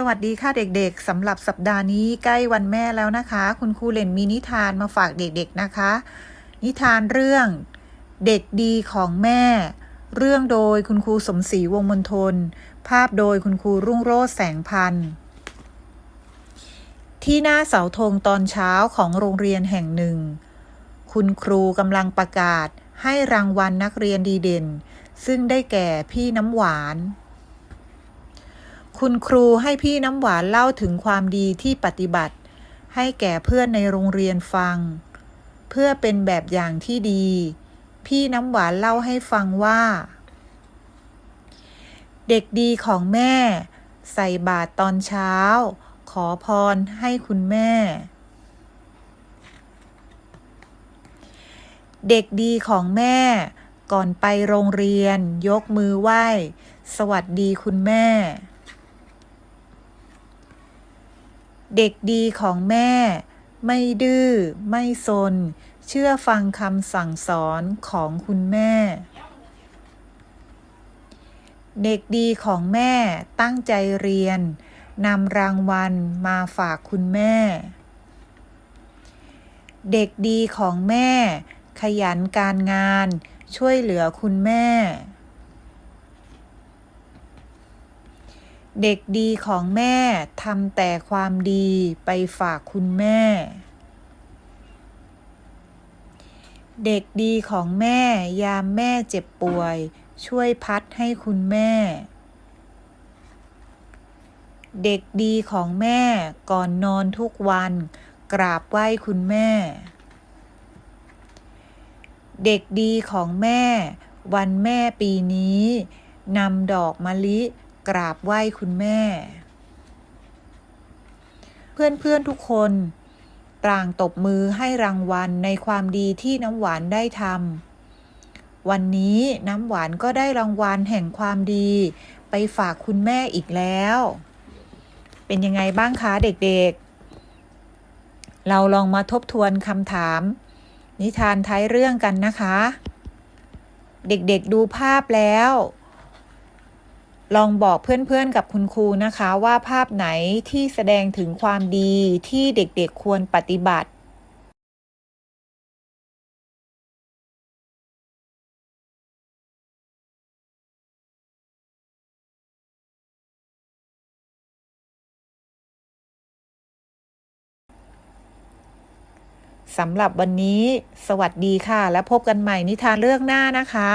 สวัสดีค่ะเด็กๆสำหรับสัปดาห์นี้ใกล้วันแม่แล้วนะคะ คุณครูเล่นมีนิทานมาฝากเด็กๆนะคะ นิทานเรื่องเด็กดีของแม่ เรื่องโดยคุณครูสมศรีวงมนทน ภาพโดยคุณครูรุ่งโรจน์แสงพันธ์ที่หน้าเสาธงตอนเช้าของโรงเรียนแห่งหนึ่ง คุณครูกำลังประกาศให้รางวัลนักเรียนดีเด่น ซึ่งได้แก่พี่น้ำหวาน คุณครูให้พี่น้ำหวานเล่าถึงความดีที่ปฏิบัติ ให้แก่เพื่อนในโรงเรียนฟัง เพื่อเป็นแบบอย่างที่ดี พี่น้ำหวานเล่าให้ฟังว่า เด็กดีของแม่ ใส่บาตรตอนเช้า ขอพรให้คุณแม่ เด็กดีของแม่ ก่อนไปโรงเรียน ยกมือไหว้ สวัสดีคุณแม่ เด็กดีของแม่ ไม่ดื้อ ไม่ซน เชื่อฟังคำสั่งสอนของคุณแม่ เด็กดีของแม่ตั้งใจเรียนนำรางวัลมาฝากคุณแม่ เด็กดีของแม่ ขยันการงาน ช่วยเหลือคุณแม่ เด็กดีของแม่ทำแต่ความดีไปฝากคุณแม่ เด็กดีของแม่ยามแม่เจ็บป่วย ช่วยพัดให้คุณแม่ เด็กดีของแม่ก่อนนอนทุกวัน กราบไหว้คุณแม่ เด็กดีของแม่ วันแม่ปีนี้นำดอกมะลิ กราบไหว้คุณแม่ เพื่อนๆทุกคนต่างตบมือให้รางวัลในความดีที่น้ำหวานได้ทำวันนี้น้ำหวานก็ได้รางวัลแห่งความดี ไปฝากคุณแม่อีกแล้ว เป็นยังไงบ้างคะเด็กๆ เราลองมาทบทวนคำถาม นิทานท้ายเรื่องกันนะคะ เด็กๆดูภาพแล้ว ลองบอกเพื่อนๆกับคุณครูนะคะว่าภาพไหนที่แสดงถึงความดีที่เด็กๆควรปฏิบัติสำหรับวันนี้ สวัสดีค่ะ และพบกันใหม่นิทานเรื่องหน้านะคะ